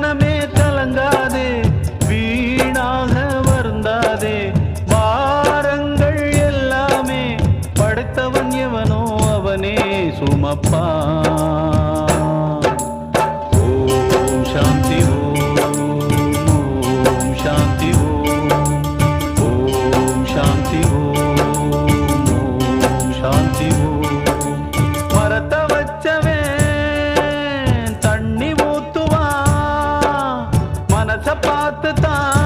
மனமே கலங்காதே வீணாக வருந்தாதே. பாரங்கள் எல்லாமே படைத்தவன் எவனோ அவனே சுமப்பா. ஓம் சாந்தி ஓம் ஓம் சாந்தி ஓம். ஓம் சாந்தி ஓம். தான்